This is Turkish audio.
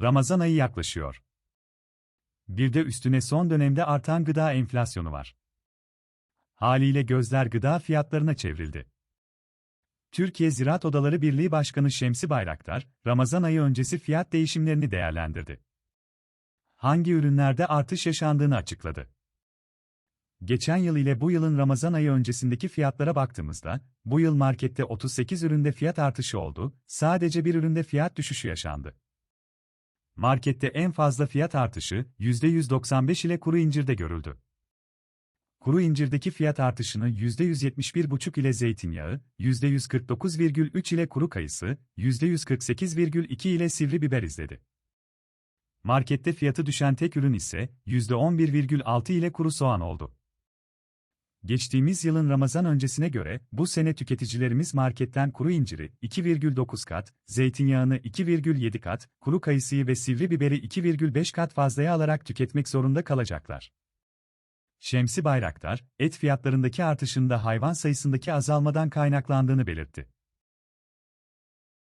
Ramazan ayı yaklaşıyor. Bir de üstüne son dönemde artan gıda enflasyonu var. Haliyle gözler gıda fiyatlarına çevrildi. Türkiye Ziraat Odaları Birliği Başkanı Şemsi Bayraktar, Ramazan ayı öncesi fiyat değişimlerini değerlendirdi. Hangi ürünlerde artış yaşandığını açıkladı. Geçen yıl ile bu yılın Ramazan ayı öncesindeki fiyatlara baktığımızda, bu yıl markette 38 üründe fiyat artışı oldu, sadece bir üründe fiyat düşüşü yaşandı. Markette en fazla fiyat artışı %195 ile kuru incirde görüldü. Kuru incirdeki fiyat artışını %171,5 ile zeytinyağı, %149,3 ile kuru kayısı, %148,2 ile sivri biber izledi. Markette fiyatı düşen tek ürün ise %11,6 ile kuru soğan oldu. Geçtiğimiz yılın Ramazan öncesine göre bu sene tüketicilerimiz marketten kuru inciri 2,9 kat, zeytinyağını 2,7 kat, kuru kayısıyı ve sivri biberi 2,5 kat fazlaya alarak tüketmek zorunda kalacaklar. Şemsi Bayraktar, et fiyatlarındaki artışın da hayvan sayısındaki azalmadan kaynaklandığını belirtti.